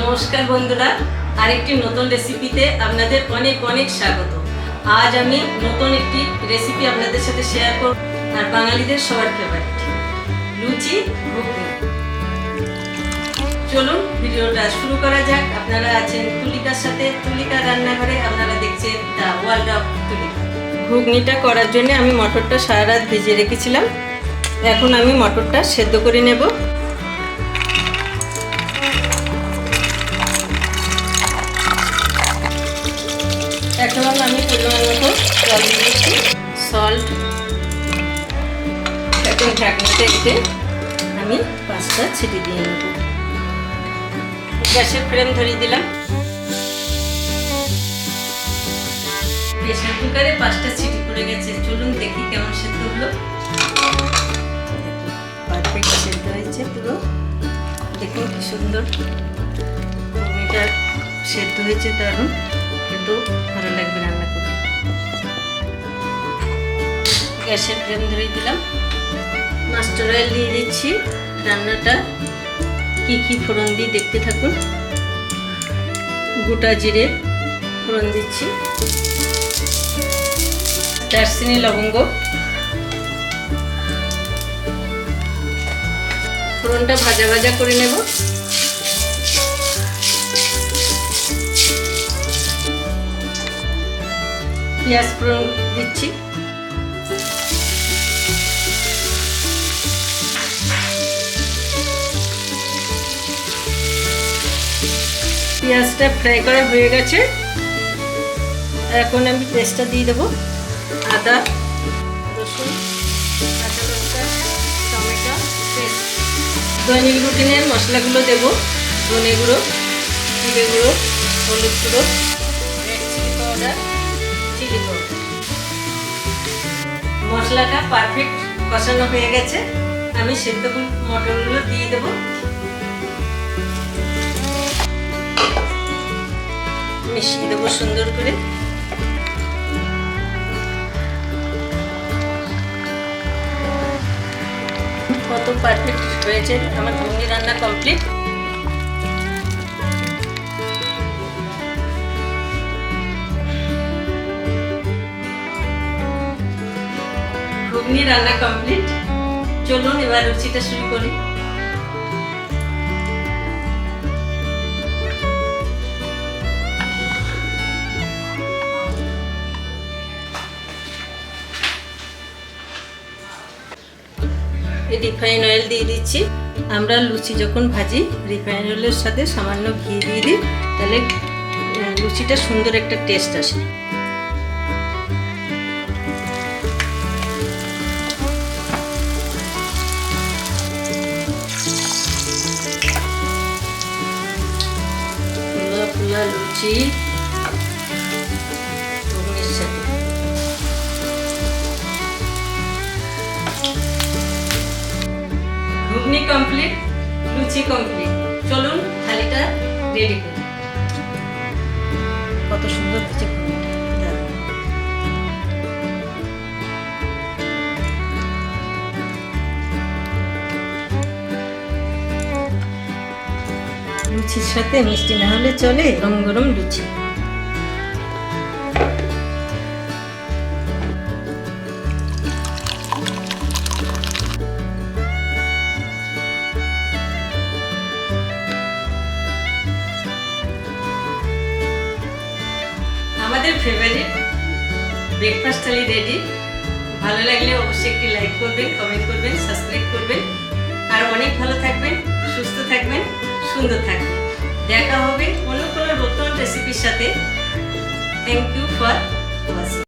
নমস্কার বন্ধুরা, আরেকটি নতুন রেসিপিতে আপনাদের অনেক অনেক স্বাগত। আজ আমি নতুন একটি রেসিপি আপনাদের সাথে শেয়ার করব, আর বাঙালিদের সবার ফেভারিট লুচি ঘুগনি। চলুন ভিডিওটা শুরু করা যাক। আপনারা আছেন তুলিকার সাথে তুলিকার রান্নাঘরে আপনারা দেখছেন দ্য ওয়ার্ল্ড অফ তুলিকা ঘুগনিটা করার জন্য আমি মটরটা সারা রাত ভিজিয়ে রেখেছিলাম। এখন আমি মটরটা সেদ্ধ করে নেব। এখন আমি পরিমাণ মতো, জল দিয়েছি সল্ট এখন ঢাকনাতে রেখে আমি পাঁচটা ছিটি দিয়ে নেব। গ্যাসের ফ্লেম ধরিয়ে দিলাম। প্রেশার কুকারে পাঁচটা ছিটি পড়ে গেছে। চলুন দেখি কেমন সেদ্ধ হলো। পারফেক্ট সেদ্ধ হয়েছে পুরো। দেখুন কি সুন্দর। এটা সেদ্ধ হয়েছে দারুণ। কিন্তু ভালো লাগবে রান্না করতে। গ্যাসের ফ্লেম ধরিয়ে দিলাম। মাস্টার অয়েল দিয়ে দিচ্ছি। রান্নাটা কি কি ফোড়ন দিয়ে দেখতে থাকুন। গোটা জিরে ফোড়ন দিচ্ছি। দারচিনি, লবঙ্গ। ফোড়নটা ভাজা ভাজা করে নেব। পেঁয়াজ ফোড়ন দিচ্ছি। পেঁয়াজটা ফ্রাই করা হয়ে গেছে। এখন আমি পেস্টটা দিয়ে দেবো। আদা, রসুন, কাঁচা লঙ্কা, টমেটো দৈনিক রুটিনের মশলাগুলো দেবো। ধনে গুঁড়ো, জিরে গুঁড়ো, হলুদ গুঁড়ো রেড চিলি পাউডার। চিলি মশলাটা পারফেক্ট কষানো হয়ে গেছে। আমি সেদ্ধ মটরগুলো দিয়ে দেবো। মিশিয়ে দেবো সুন্দর করে। কত পারফেক্ট হয়েছে আমার ঘুগনি রান্না কমপ্লিট ঘুগনি রান্না কমপ্লিট চলুন, এবার রুচিটা শুরু করি। রিফাইন অয়েল দিয়ে দিচ্ছি। আমরা লুচি যখন ভাজি রিফাইন অয়েলের সাথে সামান্য ঘি দিয়ে দিই, তাহলে লুচিটা সুন্দর একটা টেস্ট আসে। লুচি ঘুগনির সাথে ঘুগনি কমপ্লিট লুচি কমপ্লিট চলুন থালিটা রেডি করি। কত সুন্দর হচ্ছে ঘুগনিটা লুচির সাথে মিষ্টি না হলে চলে গরম গরম লুচি। আমাদের ফেভারিট ব্রেকফাস্ট থালি রেডি ভালো লাগলে অবশ্যই একটি লাইক করবেন কমেন্ট করবেন সাবস্ক্রাইব করবেন। আর অনেক ভালো থাকবেন, সুস্থ থাকবেন, সুন্দর থাকবেন। সাথে থ্যাংক ইউ ফর ওয়াচিং